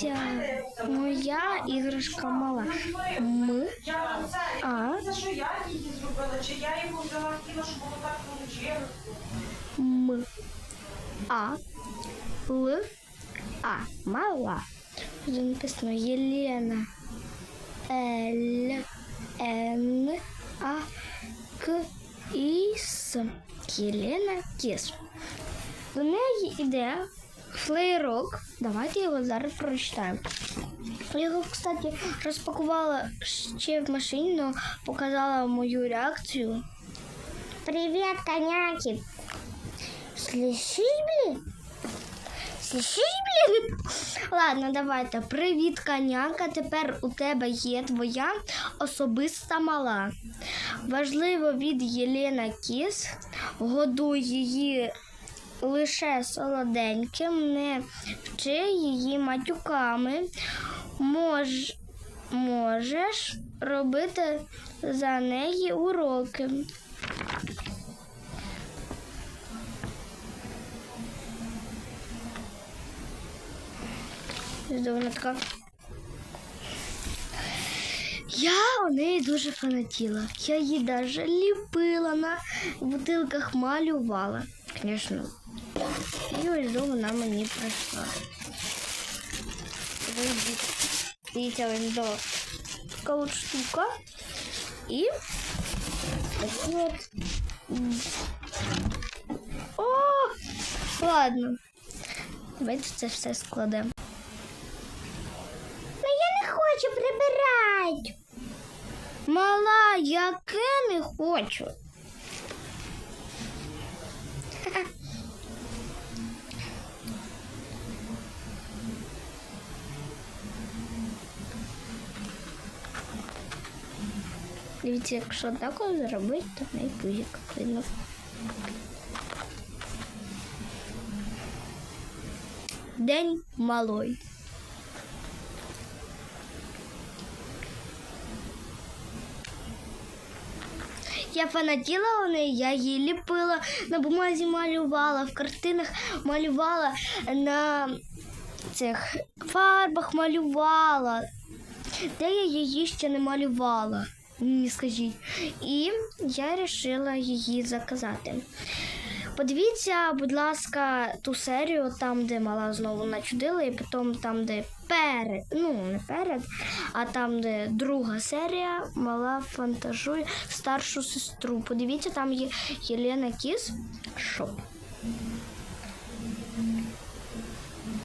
Дивіться, моя іграшка мала. М, а? М, А, Л, А. Мала. Тут написано Єлена. Л, Н, А, К, І, С. Єлена Кіс. До неї йде флейрок. Давайте його зараз прочитаємо. Я його, кстати, розпакувала ще в машині, але показала мою реакцію. Привіт, коняки! Слышишь, блин? Слышишь, блін? Ладно, давайте. Привіт, коняка. Тепер у тебе є твоя особиста мала. Важливо від Єлена Кіс. Годуй її лише солоденьким, не вчи її матюками. Мож, можеш робити за неї уроки. Вона така. Я у неї дуже фанатіла. Я її навіть ліпила на бутилках малювала. Звісно. І ось до вона мені прийшла. Дивіться, ось до така от штука. І такі. О! Ладно. Давайте це все складемо. Ну я не хочу прибирати. Мала, яке не хочу. Дивіться, якщо так от зробити, то в неї пузик видно. День малой. Я фанатіла у неї, я її ліпила, на бумазі малювала, в картинах малювала, на цих фарбах малювала. Де я її ще не малювала? Мені скажіть. І я вирішила її заказати. Подивіться, будь ласка, ту серію, там, де мала знову начудила, і потім там, де перед, ну не перед, а там, де друга серія, мала фантажує старшу сестру. Подивіться, там є Єлена Кіс. Шоп.